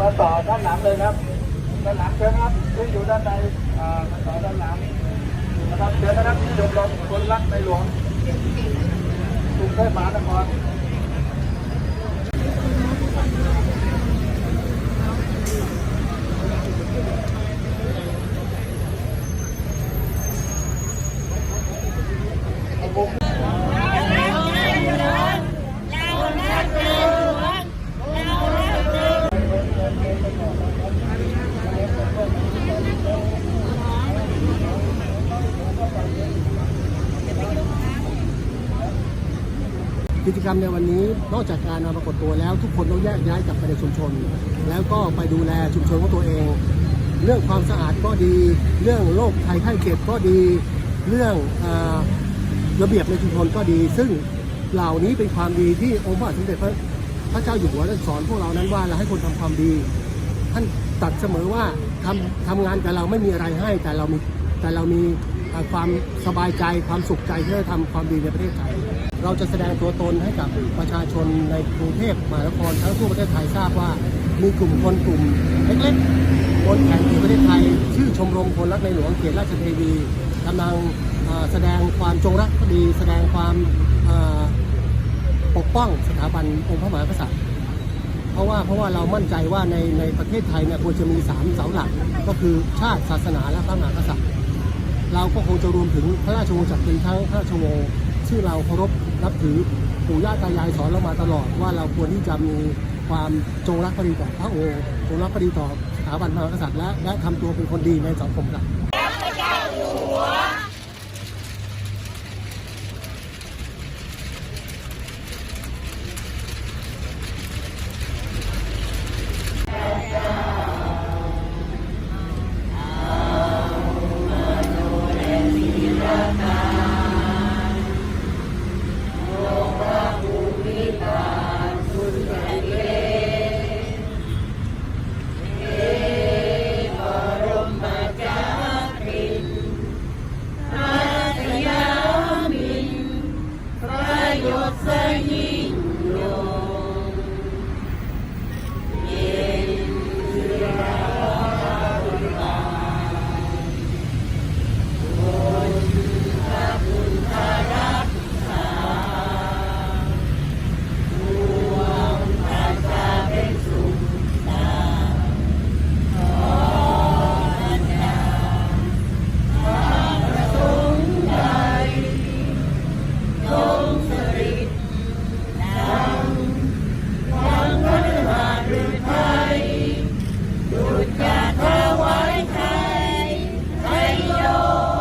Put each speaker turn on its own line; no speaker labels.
มาต่อด้านหลังเลยครับด้านหลังเชิญครับที่อยู่ด้านในมาต่อด้านหลังนะครับเชิญนะครับที่ชมรมคนรักในหลวงกรุงเทพมหานคร
กิจกรรมในวันนี้นอกจากการมาปรากฏตัวแล้ว ทุกคนต้องแยกย้ายกลับไปในชุมชน แล้วก็ไปดูแลชุมชนของตัวเอง เรื่องความสะอาดก็ดี เรื่องโรคภัยไข้เจ็บก็ดี เรื่องระเบียบในชุมชนก็ดี ซึ่งเหล่านี้เป็นความดีที่องค์พระสมเด็จพระพระเจ้าอยู่หัวได้สอนพวกเรานั้นว่าเราให้คนทำความดี ท่านตัดเสมอว่าทำทำงานกับเราไม่มีอะไรให้แต่เรามีแต่เรามีความสบายใจความสุขใจที่ได้ทำความดีในประเทศไทย เราจะแสดงตัวตนให้กับประชาชนในกรุงเทพมหานครทั้งทั่วประเทศไทยทราบว่า มีกลุ่มคนกลุ่มเล็กๆบนแผ่นดินประเทศไทย ชื่อชมรมคนรักในหลวงเขตราชเทวีกำลังแสดงความจงรักภักดี แสดงความปกป้องสถาบันองค์พระมหากษัตริย์ เพราะว่าเพราะว่าเรามั่นใจว่าในในประเทศไทยเนี่ยควรจะมีสามเสาหลัก ก็คือชาติศาสนาและพระมหากษัตริย์ เราก็คงจะรวมถึงพระราชวงศ์จักรีทั้งพระราชวงศ์ ที่เราเคารพนับถือปู่ย่าตายายสอนเรามาตลอด ว่าเราควรที่จะมีความจงรักภักดีต่อพระองค์จงรักภักดีต่อสถาบันพระมหากษัตริย์และและทำตัวเป็นคนดีในสังคมครับ
смеется ей.